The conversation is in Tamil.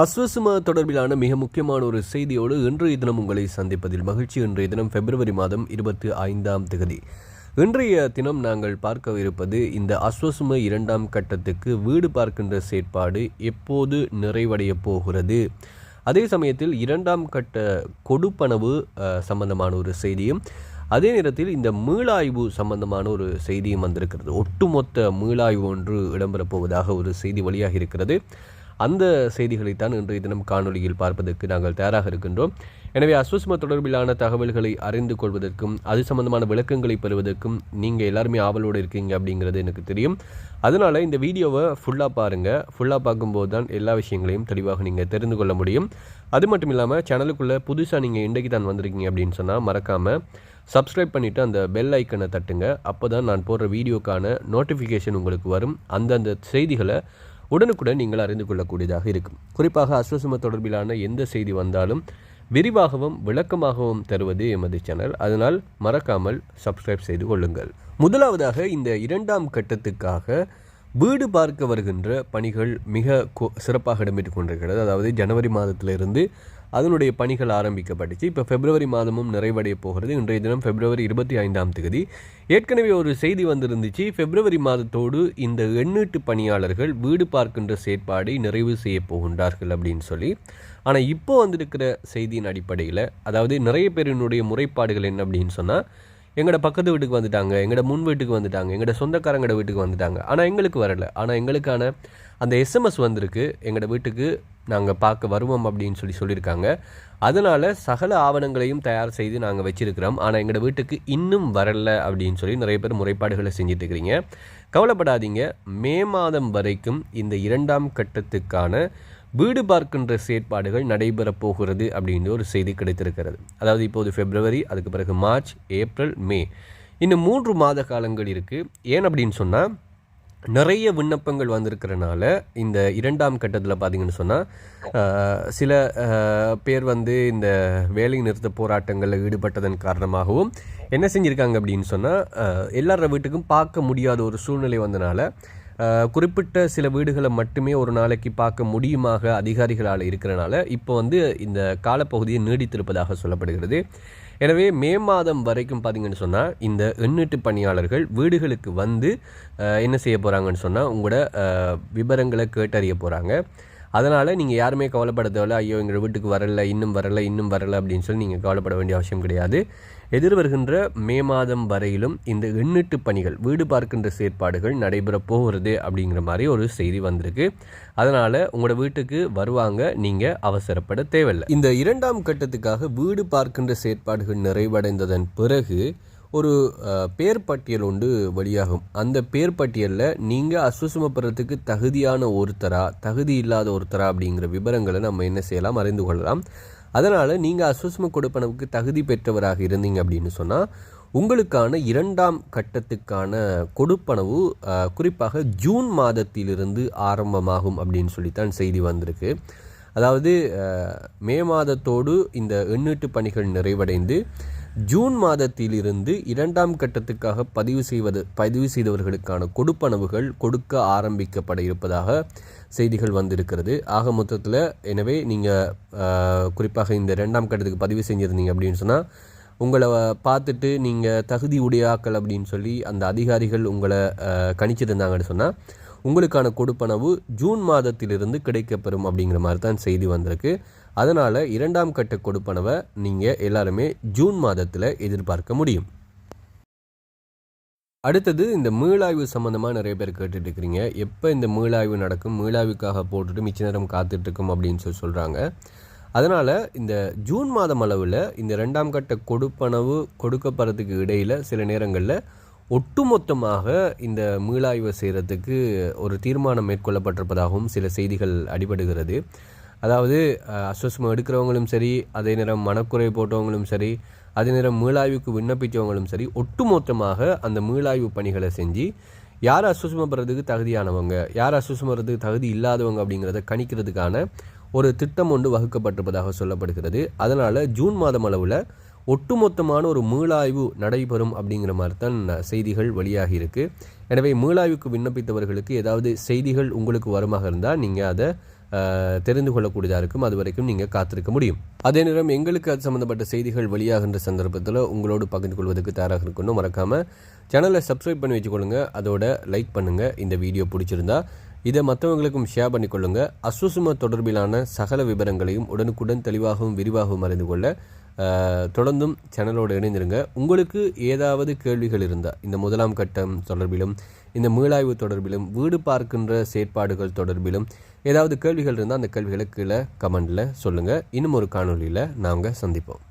அஸ்வசும தொடர்பிலான மிக முக்கியமான ஒரு செய்தியோடு இன்றைய தினம் உங்களை சந்திப்பதில் மகிழ்ச்சி. இன்றைய தினம் பிப்ரவரி மாதம் இருபத்தி ஐந்தாம் திகதி இன்றைய தினம் நாங்கள் பார்க்க இருப்பது இந்த அஸ்வசும இரண்டாம் கட்டத்துக்கு வீடு பார்க்கின்ற செயற்பாடு எப்போது நிறைவடைய போகிறது. அதே சமயத்தில் இரண்டாம் கட்ட கொடுப்பனவு சம்பந்தமான ஒரு செய்தியும் அதே நேரத்தில் இந்த மீளாய்வு சம்பந்தமான ஒரு செய்தியும் வந்திருக்கிறது. ஒட்டுமொத்த மீளாய்வு ஒன்று இடம்பெறப் போவதாக ஒரு செய்தி வழியாக இருக்கிறது அந்த செய்திகளைத்தான் இன்றைய தினம் காணொளியில் பார்ப்பதற்கு நாங்கள் தயாராக இருக்கின்றோம். எனவே அஸ்வஸ்ம தொடர்பிலான தகவல்களை அறிந்து கொள்வதற்கும் அது சம்பந்தமான விளக்கங்களை பெறுவதற்கும் நீங்கள் எல்லாருமே ஆவலோடு இருக்கீங்க அப்படிங்கிறது எனக்கு தெரியும். அதனால் இந்த வீடியோவை ஃபுல்லாக பாருங்கள் ஃபுல்லாக பார்க்கும்போது தான் எல்லா விஷயங்களையும் தெளிவாக நீங்கள் தெரிந்து கொள்ள முடியும். அது மட்டும் இல்லாமல் சேனலுக்குள்ளே புதுசாக நீங்கள் இன்றைக்கு தான் வந்திருக்கீங்க அப்படின்னு சொன்னால் மறக்காமல் சப்ஸ்கிரைப் பண்ணிவிட்டு அந்த பெல் ஐக்கனை தட்டுங்க. அப்போ தான் நான் போடுற வீடியோக்கான நோட்டிஃபிகேஷன் உங்களுக்கு வரும். அந்தந்த செய்திகளை உடனுக்குடன் நீங்கள் அறிந்து கொள்ளக்கூடியதாக இருக்கும். குறிப்பாக அஸ்வசும தொடர்பிலான எந்த செய்தி வந்தாலும் விரிவாகவும் விளக்கமாகவும் தருவது எமது சேனல். அதனால் மறக்காமல் சப்ஸ்கிரைப் செய்து கொள்ளுங்கள். முதலாவதாக இந்த இரண்டாம் கட்டத்துக்காக வீடு பார்க்க வருகின்ற பணிகள் மிக கொ- சிறப்பாக இடம்பெற்றுக் கொண்டிருக்கிறது. அதாவது ஜனவரி மாதத்திலிருந்து அதனுடைய பணிகள் ஆரம்பிக்கப்பட்டுச்சு. இப்போ பிப்ரவரி மாதமும் நிறைவடைய போகிறது. இன்றைய தினம் பிப்ரவரி இருபத்தி ஐந்தாம் தேதி. ஏற்கனவே ஒரு செய்தி வந்திருந்துச்சு. பிப்ரவரி மாதத்தோடு இந்த எண்ணீட்டு பணியாளர்கள் வீடு பார்க்கின்ற செயற்பாடை நிறைவு செய்ய போகின்றார்கள் அப்படின்னு சொல்லி. ஆனால் இப்போ வந்திருக்கிற செய்தியின் அடிப்படையில் அதாவது நிறைய பேரினுடைய முறைப்பாடுகள் என்ன அப்படின்னு சொன்னால் எங்களோட பக்கத்து வீட்டுக்கு வந்துட்டாங்க எங்களோட முன் வீட்டுக்கு வந்துட்டாங்க எங்களோட சொந்தக்காரங்களோட வீட்டுக்கு வந்துட்டாங்க. ஆனால் எங்களுக்கு வரல. ஆனால் எங்களுக்கான அந்த எஸ்எம்எஸ் வந்திருக்கு. எங்களோட வீட்டுக்கு நாங்கள் பார்க்க வருவோம் அப்படின்னு சொல்லி சொல்லியிருக்காங்க. அதனால் சகல ஆவணங்களையும் தயார் செய்து நாங்கள் வச்சுருக்கிறோம். ஆனால் எங்களோட வீட்டுக்கு இன்னும் வரல அப்படின்னு சொல்லி நிறைய பேர் முறைப்பாடுகளை செஞ்சுட்டு இருக்கிறீங்க. கவலைப்படாதீங்க. மே மாதம் வரைக்கும் இந்த இரண்டாம் கட்டத்துக்கான வீடு பார்க்கின்ற செயற்பாடுகள் நடைபெறப் போகிறது அப்படின்ற ஒரு செய்தி கிடைத்திருக்கிறது. அதாவது இப்போது பிப்ரவரி அதுக்கு பிறகு மார்ச் ஏப்ரல் மே இன்னும் மூன்று மாத காலங்கள் இருக்குது ஏன் அப்படின்னு சொன்னால் நிறைய விண்ணப்பங்கள் வந்திருக்கிறனால இந்த இரண்டாம் கட்டத்தில் பார்த்தீங்கன்னு சொன்னால் சில பேர் வந்து இந்த வேலை நிறுத்த போராட்டங்களில் ஈடுபட்டதன் காரணமாகவும் என்ன செஞ்சுருக்காங்க அப்படின்னு சொன்னால் எல்லார வீட்டுக்கும் பார்க்க முடியாத ஒரு சூழ்நிலை வந்தனால குறிப்பிட்ட சில வீடுகளை மட்டுமே ஒரு நாளைக்கு பார்க்க முடியுமாக அதிகாரிகளால் இருக்கிறனால இப்போ வந்து இந்த காலப்பகுதியை நீடித்திருப்பதாக சொல்லப்படுகிறது. எனவே மே மாதம் வரைக்கும் பார்த்தீங்கன்னு சொன்னால் இந்த எண்ணீட்டு பணியாளர்கள் வீடுகளுக்கு வந்து என்ன செய்ய போகிறாங்கன்னு சொன்னால் உங்களோட விவரங்களை கேட்டறிய போகிறாங்க அதனால் நீங்கள் யாருமே கவலைப்பட தேவையில்ல ஐயோ எங்கள் வீட்டுக்கு வரல இன்னும் வரல இன்னும் வரல அப்படின்னு சொல்லி நீங்கள் கவலைப்பட வேண்டிய அவசியம் கிடையாது. எதிர்வருகின்ற மே மாதம் வரையிலும் இந்த எண்ணூட்டு பணிகள் வீடு பார்க்கின்ற செயற்பாடுகள் நடைபெற போகிறது அப்படிங்கிற மாதிரி ஒரு செய்தி வந்திருக்கு. அதனால் உங்களோட வீட்டுக்கு வருவாங்க நீங்கள் அவசரப்பட தேவையில்லை. இந்த இரண்டாம் கட்டத்துக்காக வீடு பார்க்கின்ற செயற்பாடுகள் நிறைவடைந்ததன் பிறகு ஒரு பேர் பட்டியல் ஒன்று வெளியாகும். அந்த பேர் பட்டியலில் நீங்கள் அஸ்வசமப்படுறதுக்கு தகுதியான ஒருத்தரா தகுதி இல்லாத ஒருத்தரா அப்படிங்கிற விவரங்களை நம்ம என்ன செய்யலாம் அறிந்து கொள்ளலாம். அதனால் நீங்கள் அஸ்வசம கொடுப்பனவுக்கு தகுதி பெற்றவராக இருந்தீங்க அப்படின்னு சொன்னால் உங்களுக்கான இரண்டாம் கட்டத்துக்கான கொடுப்பனவு குறிப்பாக ஜூன் மாதத்திலிருந்து ஆரம்பமாகும் அப்படின்னு சொல்லித்தான் செய்தி வந்திருக்கு. அதாவது மே மாதத்தோடு இந்த எண்ணீட்டு பணிகள் நிறைவடைந்து ஜூன் மாதத்திலிருந்து இரண்டாம் கட்டத்துக்காக பதிவு செய்வது பதிவு செய்தவர்களுக்கான கொடுப்பனவுகள் கொடுக்க ஆரம்பிக்கப்பட இருப்பதாக செய்திகள் வந்திருக்கிறது. ஆக மொத்தத்தில் எனவே நீங்கள் குறிப்பாக இந்த இரண்டாம் கட்டத்துக்கு பதிவு செஞ்சுருந்தீங்க அப்படின்னு சொன்னால் உங்களை பார்த்துட்டு நீங்கள் தகுதி உடையாக்கள் அப்படின்னு சொல்லி அந்த அதிகாரிகள் உங்களை கணிச்சிருந்தாங்கன்னு சொன்னால் உங்களுக்கான கொடுப்பனவு ஜூன் மாதத்திலிருந்து கிடைக்கப்பெறும் அப்படிங்கிற மாதிரி தான் செய்தி வந்திருக்கு. அதனால் இரண்டாம் கட்ட கொடுப்பனவை நீங்கள் எல்லாருமே ஜூன் மாதத்தில் எதிர்பார்க்க முடியும். அடுத்தது இந்த மீளாய்வு சம்மந்தமாக நிறைய பேர் கேட்டுட்டு இருக்கிறீங்க எப்போ இந்த மீளாய்வு நடக்கும்? மீளாய்வுக்காக போட்டுட்டு மிச்ச நேரம் காத்துட்ருக்கும் அப்படின்னு சொல்லி சொல்கிறாங்க அதனால் இந்த ஜூன் மாதம் அளவில் இந்த ரெண்டாம் கட்ட கொடுப்பனவு கொடுக்கப்படுறதுக்கு இடையில் சில நேரங்களில் ஒட்டுமொத்தமாக இந்த மீளாய்வை செய்கிறதுக்கு ஒரு தீர்மானம் மேற்கொள்ளப்பட்டிருப்பதாகவும் சில செய்திகள் அடிபடுகிறது. அதாவது அஸ்வசம் எடுக்கிறவங்களும் சரி அதே நேரம் மனக்குறை போட்டவங்களும் சரி அதே நேரம் மீளாய்வுக்கு விண்ணப்பித்தவங்களும் சரி ஒட்டுமொத்தமாக அந்த மீளாய்வு பணிகளை செஞ்சு யார் அஸ்வஸ்மம் தகுதியானவங்க யார் அஸ்வஸ்மம் தகுதி இல்லாதவங்க அப்படிங்கிறத கணிக்கிறதுக்கான ஒரு திட்டம் ஒன்று வகுக்கப்பட்டிருப்பதாக சொல்லப்படுகிறது. அதனால் ஜூன் மாதம் அளவில் ஒட்டுமொத்தமான ஒரு மீளாய்வு நடைபெறும் அப்படிங்கிற மாதிரி தான் செய்திகள் வெளியாகி இருக்குது எனவே மீளாய்வுக்கு விண்ணப்பித்தவர்களுக்கு ஏதாவது செய்திகள் உங்களுக்கு வருமாக இருந்தால் நீங்கள் அதை தெரிந்து கொள்ளக்கூடியதாக இருக்கும். அது வரைக்கும் நீங்கள் காத்திருக்க முடியும். அதே நேரம் எங்களுக்கு அது சம்மந்தப்பட்ட செய்திகள் வெளியாகின்ற சந்தர்ப்பத்தில் உங்களோடு பகிர்ந்து கொள்வதற்கு தயாராக இருக்கணும். மறக்காமல் சேனலை சப்ஸ்கிரைப் பண்ணி வச்சுக்கொள்ளுங்க. அதோட லைக் பண்ணுங்கள் இந்த வீடியோ பிடிச்சிருந்தா இதை மற்றவங்களுக்கும் ஷேர் பண்ணிக்கொள்ளுங்கள் அசுசும தொடர்பிலான சகல விவரங்களையும் உடனுக்குடன் தெளிவாகவும் விரிவாகவும் அறிந்து கொள்ள தொடர்ந்தும் சேனலோடு இணைந்திருங்க. உங்களுக்கு ஏதாவது கேள்விகள் இருந்தால் இந்த முதலாம் கட்டம் தொடர்பிலும் இந்த மீளாய்வு தொடர்பிலும் வீடு பார்க்கின்ற செயற்பாடுகள் தொடர்பிலும் ஏதாவது கேள்விகள் இருந்தால் அந்த கேள்விகளை கீழே கமெண்டில் சொல்லுங்கள் இன்னும் ஒரு காணொளியில் நாங்கள் சந்திப்போம்.